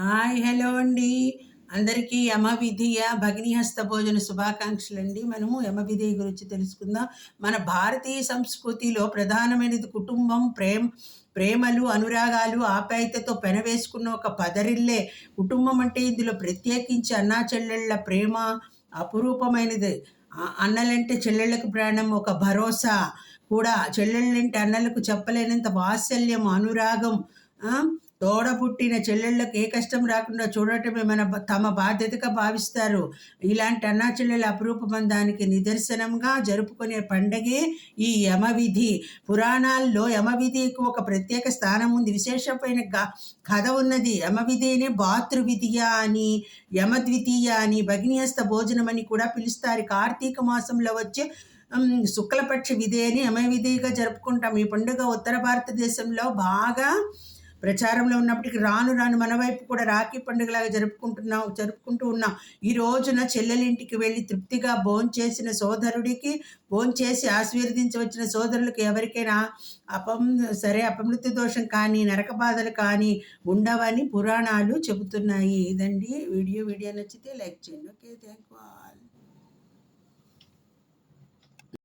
Hi hello అండి. అందరికీ యమవిధియ భగ్నిహస్త భోజన శుభాకాంక్షలు అండి మనము యమవిధియ గురించి తెలుసుకుందాం. మన భారతీయ సంస్కృతిలో ప్రధానమైనది కుటుంబం ప్రేమ ప్రేమలు అనురాగాలు ఆప్యాయతతో పెనవేసుకున్న ఒక పదరిల్లే. కుటుంబం అంటే ఇందులో ప్రత్యేకించి అన్నా చెల్లెళ్ళ ప్రేమ అపురూపమైనది. అన్నలంటే చెల్లెళ్ళకు ప్రాణం ఒక భరోసా. కూడా చెల్లెళ్ళంటే అన్నలకు చెప్పలేనంత వాత్సల్యం అనురాగం తోడ పుట్టిన చెల్లెళ్ళకు ఏ కష్టం రాకుండా చూడటమే మన తమ బాధ్యతగా భావిస్తారు. ఇలాంటి అన్నా చెల్లెల అపురూప నిదర్శనంగా జరుపుకునే పండగే ఈ యమవిధి. పురాణాల్లో యమవిధికి ఒక ప్రత్యేక స్థానం ఉంది. విశేషమైన కథ ఉన్నది. యమవిధిని భాతృవిధియ అని యమద్వితీయ అని భగినిహస్త భోజనం అని కూడా పిలుస్తారు. కార్తీక మాసంలో వచ్చే శుక్లపక్ష విధి అని యమవిధిగా జరుపుకుంటాం. ఈ పండుగ ఉత్తర భారతదేశంలో బాగా ప్రచారంలో ఉన్నప్పటికీ రాను రాను మన వైపు కూడా రాఖీ పండుగలాగా జరుపుకుంటున్నాం జరుపుకుంటూ ఉన్నాం. ఈ రోజున చెల్లెలింటికి వెళ్ళి తృప్తిగా భోంచేసిన సోదరుడికి భోంచేసి ఆశీర్వదించవచ్చిన సోదరులకు ఎవరికైనా అపం సరే అపమృత్యు దోషం కానీ నరక బాధలు కానీ ఉండవని పురాణాలు చెబుతున్నాయి. ఇదండి వీడియో. వీడియో నచ్చితే లైక్ చేయండి. Okay thank you all.